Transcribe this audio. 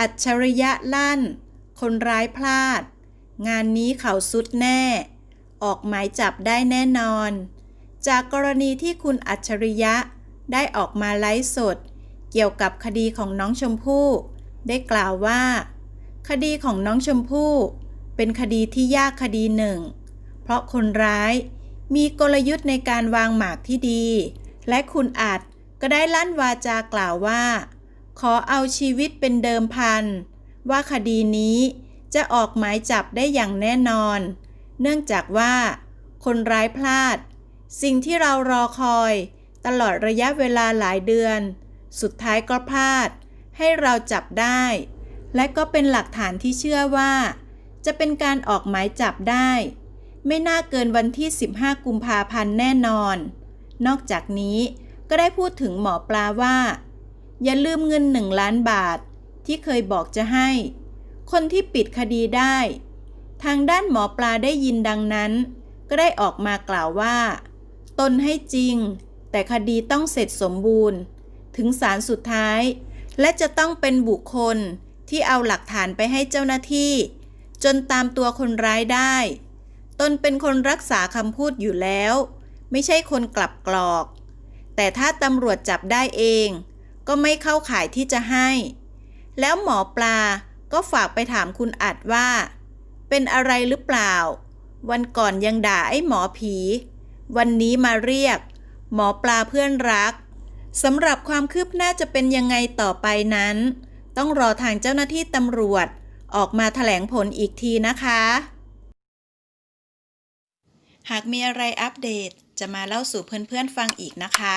อัจฉริยะลั่น คนร้ายพลาด งานนี้เขาสุดแน่ ออกหมายจับได้แน่นอน จากกรณีที่คุณอัจฉริยะได้ออกมาไลฟ์สด เกี่ยวกับคดีของน้องชมพู่ ได้กล่าวว่า คดีของน้องชมพู่ เป็นคดีที่ยากคดีหนึ่ง เพราะคนร้ายมีกลยุทธ์ในการวางหมากที่ดี และคุณอาจก็ได้ลั่นวาจากล่าวว่า ขอเอาชีวิตเป็นเดิมพัน ว่าคดีนี้จะออกหมายจับได้อย่างแน่นอน เนื่องจากว่า คนร้ายพลาด สิ่งที่เรารอคอย ตลอดระยะเวลาหลายเดือน สุดท้ายก็พลาด ให้เราจับได้ และก็เป็นหลักฐานที่เชื่อว่า จะเป็นการออกหมายจับได้ ไม่น่าเกินวันที่ 15 กุมภาพันธ์แน่นอน นอกจากนี้ก็ได้พูดถึงหมอปลาว่า อย่าลืมเงินหนึ่งล้านบาท ที่เคยบอกจะให้ คนที่ปิดคดีได้ ทางด้านหมอปลาได้ยินดังนั้น ก็ได้ออกมากล่าวว่า ตนให้จริง แต่คดีต้องเสร็จสมบูรณ์ ถึงศาลสุดท้าย และจะต้องเป็นบุคคลที่เอาหลักฐานไปให้เจ้าหน้าที่ จนตามตัวคนร้ายได้ ตนเป็นคนรักษาคำพูดอยู่แล้ว ไม่ใช่คนกลับกรอก แต่ถ้าตำรวจจับได้เอง ก็ไม่เข้าข่ายที่จะให้ แล้วหมอปลาก็ฝากไปถามคุณอัดว่า เป็นอะไรหรือเปล่า วันก่อนยังด่าไอ้หมอผี วันนี้มาเรียก หมอปลาเพื่อนรักสำหรับความคืบหน้าจะเป็นยังไงต่อไปนั้น ต้องรอทางเจ้าหน้าที่ตำรวจออกมาแถลงผลอีกทีนะคะ หากมีอะไรอัปเดตจะมาเล่าสู่เพื่อนๆฟังอีกนะคะ